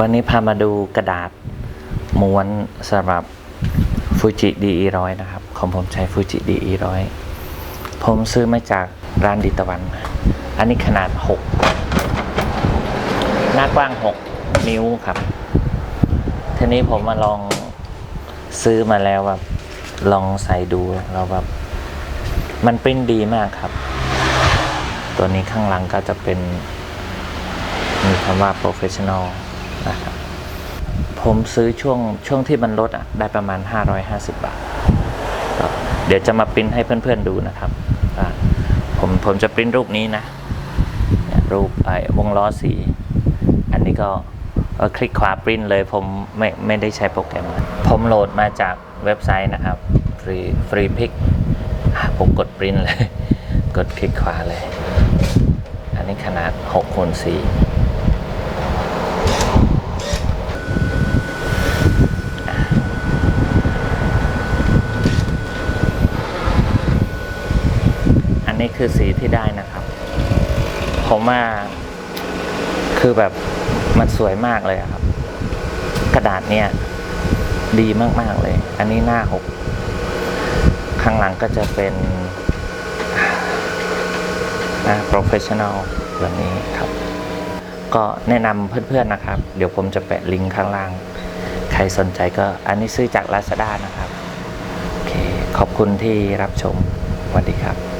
วันนี้พามาดูกระดาษม้วนสำหรับฟูจิ DE ร้อยนะครับ ของผมใช้ฟูจิ DE ร้อยผมซื้อมาจากร้านดิตะวัน อันนี้ขนาด 6 หน้ากว้าง 6 นิ้วครับ ทีนี้ผมมาลองซื้อมาแล้วแบบลองใส่ดูแล้วแบบ มันปริ้นดีมากครับ ตัวนี้ข้างหลังก็จะเป็นมีคำว่า professional นะครับผมซื้อช่วงช่วงที่มันลดอะได้ประมาณ 550 บาท เดี๋ยวจะมาปริ้นให้เพื่อนๆดูนะครับผมผมจะปริ้นรูปนี้นะรูปไอ้วงล้อสี อันนี้ก็คลิกขวาปริ้นเลยผมไม่ไม่ได้ใช้โปรแกรม ผมโหลดมาจากเว็บไซต์นะครับฟรีฟรีพิกผมกดปริ้นเลย กดคลิกขวาเลย อันนี้ขนาด6คูณ4 นี้คือสีที่ได้นะครับ ผมว่าคือแบบมันสวยมากเลยครับ กระดาษเนี่ย ดีมากๆเลย อันนี้หน้าหกข้างหลังก็จะเป็นนะ professional แบบนี้ครับ ก็แนะนำเพื่อนๆนะครับ เดี๋ยวผมจะแปะลิงก์ข้างล่าง ใครสนใจก็อันนี้ซื้อจาก Lazada นะครับ โอเค ขอบคุณที่รับชมสวัสดีครับ